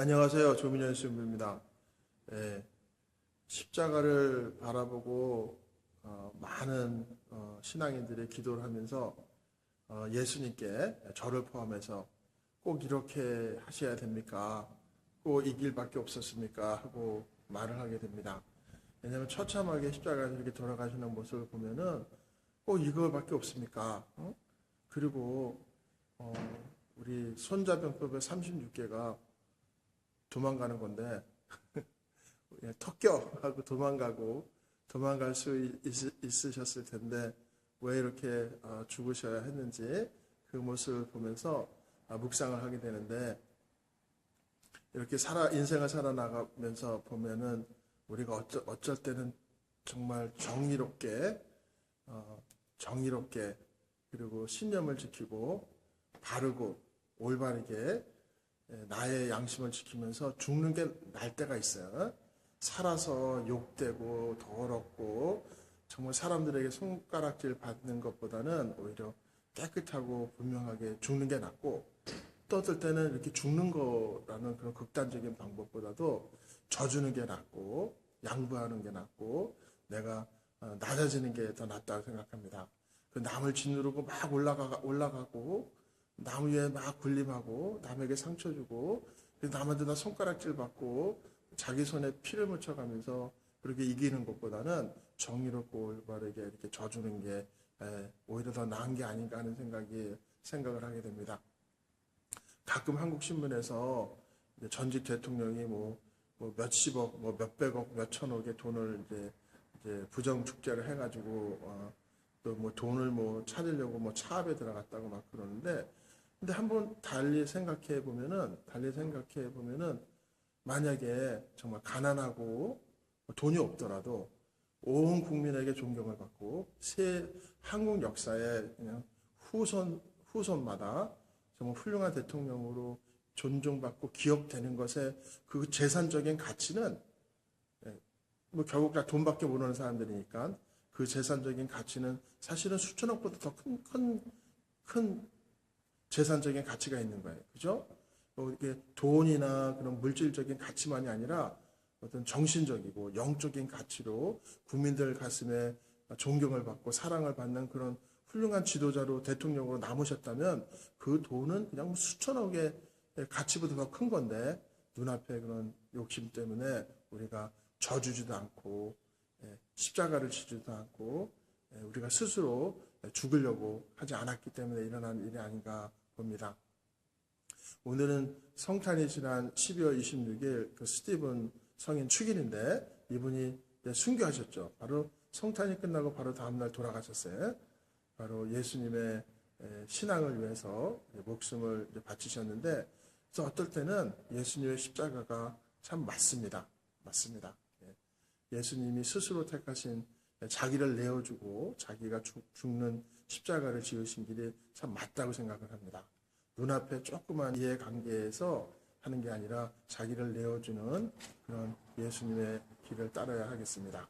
안녕하세요. 조민현 신부입니다. 예, 십자가를 바라보고 어, 많은 어, 신앙인들의 기도를 하면서 어, 예수님께 저를 포함해서 꼭 이렇게 하셔야 됩니까? 꼭 이 길밖에 없었습니까? 하고 말을 하게 됩니다. 왜냐하면 처참하게 십자가에서 이렇게 돌아가시는 모습을 보면은 꼭 이거밖에 없습니까? 어? 그리고 어, 우리 손자병법의 36개가 도망가는 건데 그냥 턱겨 하고 도망가고 도망갈 수 있, 있으셨을 텐데 왜 이렇게 어, 죽으셔야 했는지 그 모습을 보면서 아, 묵상을 하게 되는데 이렇게 살아 인생을 살아나가면서 보면은 우리가 어쩔, 어쩔 때는 정말 정의롭게 어, 정의롭게 그리고 신념을 지키고 바르고 올바르게 예, 나의 양심을 지키면서 죽는 게 날 때가 있어요. 살아서 욕되고 더럽고 정말 사람들에게 손가락질 받는 것보다는 오히려 깨끗하고 분명하게 죽는 게 낫고 또 어떨 때는 이렇게 죽는 거라는 그런 극단적인 방법보다도 져주는 게 낫고 양보하는 게 낫고 내가 어, 낮아지는 게 더 낫다고 생각합니다. 그 남을 짓누르고 막 올라가 올라가고 남 위에 막 군림하고 남에게 상처 주고 남한테 다 손가락질 받고 자기 손에 피를 묻혀가면서 그렇게 이기는 것보다는 정의롭고 올바르게 이렇게 져주는 게 에, 오히려 더 나은 게 아닌가 하는 생각이 생각을 하게 됩니다. 가끔 한국 신문에서 전직 대통령이 뭐, 뭐 몇십억, 뭐 몇백억, 몇천억의 돈을 이제, 이제 부정 축제를 해가지고 어, 또뭐 돈을 뭐 찾으려고 뭐 차압에 들어갔다고 막 그러는데 근데 한번 달리 생각해 보면은 달리 생각해 보면은 만약에 정말 가난하고 돈이 없더라도 온 국민에게 존경을 받고 새 한국 역사에 그냥 후손 후손마다 정말 훌륭한 대통령으로 존중받고 기억되는 것에 그 재산적인 가치는 예, 뭐 결국 다 돈밖에 모르는 사람들이니까 그 재산적인 가치는 사실은 수천억보다 더 큰 큰 큰 재산적인 가치가 있는 거예요. 그죠? 뭐 이게 돈이나 그런 물질적인 가치만이 아니라 어떤 정신적이고 영적인 가치로 국민들 가슴에 존경을 받고 사랑을 받는 그런 훌륭한 지도자로 대통령으로 남으셨다면 그 돈은 그냥 뭐 수천억의 가치보다 더 큰 건데 눈앞에 그런 욕심 때문에 우리가 져주지도 않고 예, 십자가를 지지도 않고 예, 우리가 스스로 죽으려고 하지 않았기 때문에 일어난 일이 아닌가 봅니다. 오늘은 성탄이 지난 12월 26일 그 스티븐 성인 축일인데 이분이 순교하셨죠. 바로 성탄이 끝나고 바로 다음날 돌아가셨어요. 바로 예수님의 에, 신앙을 위해서 목숨을 바치셨는데 그래서 어떨 때는 예수님의 십자가가 참 맞습니다. 맞습니다. 예. 예수님이 스스로 택하신 자기를 내어주고 자기가 죽- 죽는 십자가를 지으신 길이 참 맞다고 생각을 합니다. 눈앞에 조그만 이해관계에서 하는 게 아니라 자기를 내어주는 그런 예수님의 길을 따라야 하겠습니다.